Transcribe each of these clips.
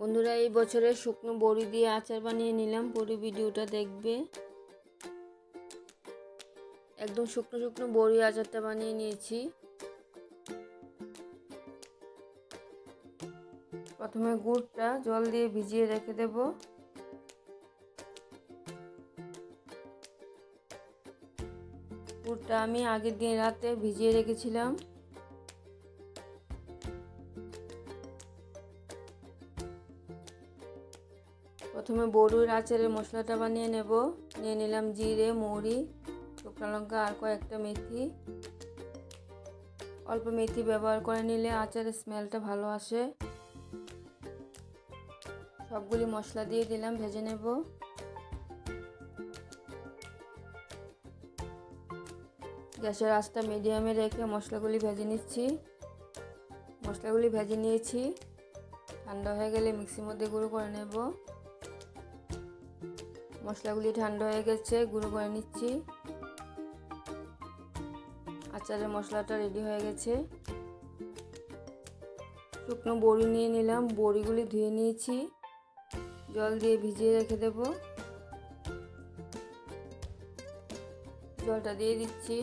বন্ধুরা, এই বছরের শুকনো বড়ি দিয়ে আচার বানিয়ে নিলাম। পুরো ভিডিওটা দেখবে। একদম শুকনো শুকনো বড়ি আচারটা বানিয়ে নিয়েছি। প্রথমে গুড়টা জল দিয়ে ভিজিয়ে রেখে দেব। গুড়টা আমি আগের দিন রাতে ভিজিয়ে রেখেছিলাম। প্রথমে বড়ুর আচারের মশলাটা বানিয়ে নেব। নিয়ে নিলাম জিরে, মৌরি, শুকনো লঙ্কা, আর কয়েকটা মেথি। অল্প মেথি ব্যবহার করে নিলে আচারের স্মেলটা ভালো আসে। সবগুলি মশলা দিয়ে দিলাম, ভেজে নেব। গ্যাসের আঁচটা মিডিয়ামে রেখে মশলাগুলি ভেজে নিচ্ছি। মশলাগুলি ভেজে নিয়েছি। ঠান্ডা হয়ে গেলে মিক্সির মধ্যে গুঁড়ো করে নেব। মশলাগুলি ঠান্ডা হয়ে গেছে, গুঁড়ো করে নিচ্ছি। আচারের মশলাটা রেডি হয়ে গেছে। শুকনো বড়ি নিয়ে নিলাম, বড়িগুলি ধুয়ে নিয়েছি। জল দিয়ে ভিজিয়ে রেখে দেব। জলটা দিয়ে দিচ্ছি।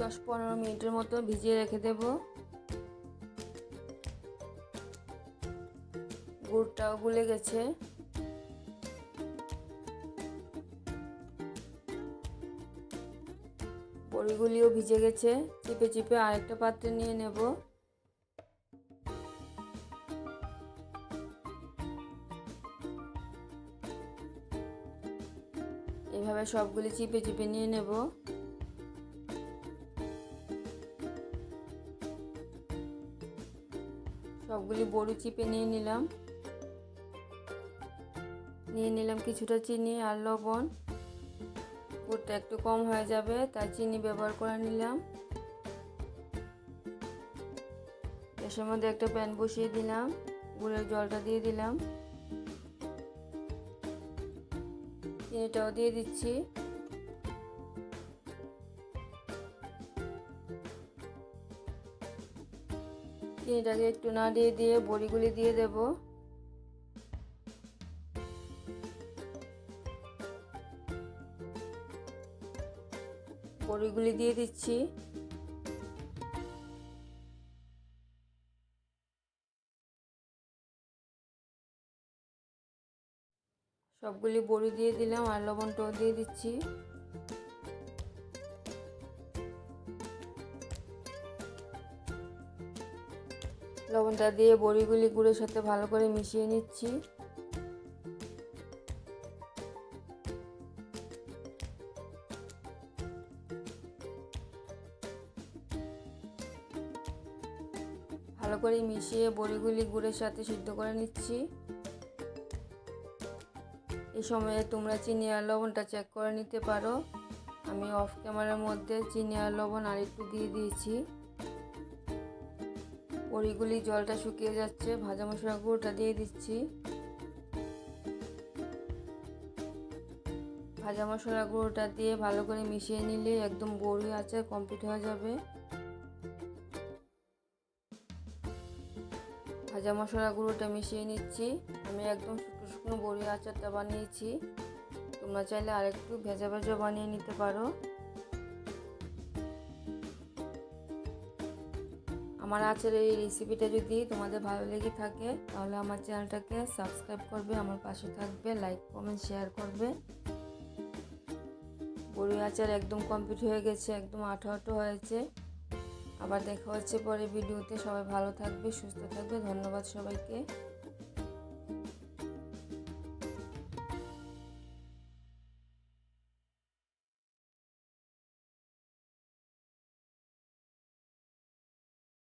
দশ পনেরো মিনিটের মতো ভিজিয়ে রেখে দেব। গুড়টাও গুলে গেছে। বড়িগুলিও ভিজে গেছে। চিপে চিপে আরেকটা পাত্রে নিয়ে নেব। এভাবে সবগুলি চিপে চিপে নিয়ে নেব। সবগুলি বড়ি চিপে নিয়ে নিলাম। নিয়ে নিলাম কিছুটা চিনি আর লবণ। গুড়টা একটু কম হয়ে যাবে, তাই চিনি ব্যবহার করে নিলাম। গ্যাসের মধ্যে একটা প্যান বসিয়ে দিলাম, গুড়ের জলটা দিয়ে দিলাম। চিনিটাও দিয়ে দিচ্ছি। চিনিটাকে একটু নাড়িয়ে দিয়ে বড়িগুলি দিয়ে দেব। বড়িগুলি দিয়ে দিচ্ছি। সবগুলি বড়ি দিয়ে দিলাম আর লবণটাও দিয়ে দিচ্ছি। লবণটা দিয়ে বড়িগুলি গুঁড়োর সাথে ভালো করে মিশিয়ে নিচ্ছি। ভালো করে মিশিয়ে বড়িগুলি গুড়ের সাথে সিদ্ধ করে নিচ্ছি। এই সময়ে তোমরা চিনি আর লবণটা চেক করে নিতে পারো। আমি অফ ক্যামেরার মধ্যে চিনি আর লবণ আর একটু দিয়ে দিয়েছি। বড়িগুলি জলটা শুকিয়ে যাচ্ছে, ভাজা মশলা গুঁড়োটা দিয়ে দিচ্ছি। ভাজা মশলা গুঁড়োটা দিয়ে ভালো করে মিশিয়ে নিলে একদম বড়ি আচার কমপ্লিট হয়ে যাবে। ভাজা মশলা গুঁড়োটা মিশিয়ে নিচ্ছি। আমি একদম শুকনো শুকনো বড়ি আচারটা বানিয়েছি। তোমরা চাইলে আরেকটু ভেজা ভেজা বানিয়ে নিতে পারো। আমার আচারের এই রেসিপিটা যদি তোমাদের ভালো লেগে থাকে, তাহলে আমার চ্যানেলটাকে সাবস্ক্রাইব করবে, আমার পাশে থাকবে লাইক কমেন্ট শেয়ার করবে। বড়ি আচার একদম কমপ্লিট হয়ে গেছে, একদম আঠো আঠো হয়েছে। আবার দেখা হচ্ছে পরে ভিডিওতে। সবাই ভালো থাকবে সুস্থ থাকবে। ধন্যবাদ সবাইকে।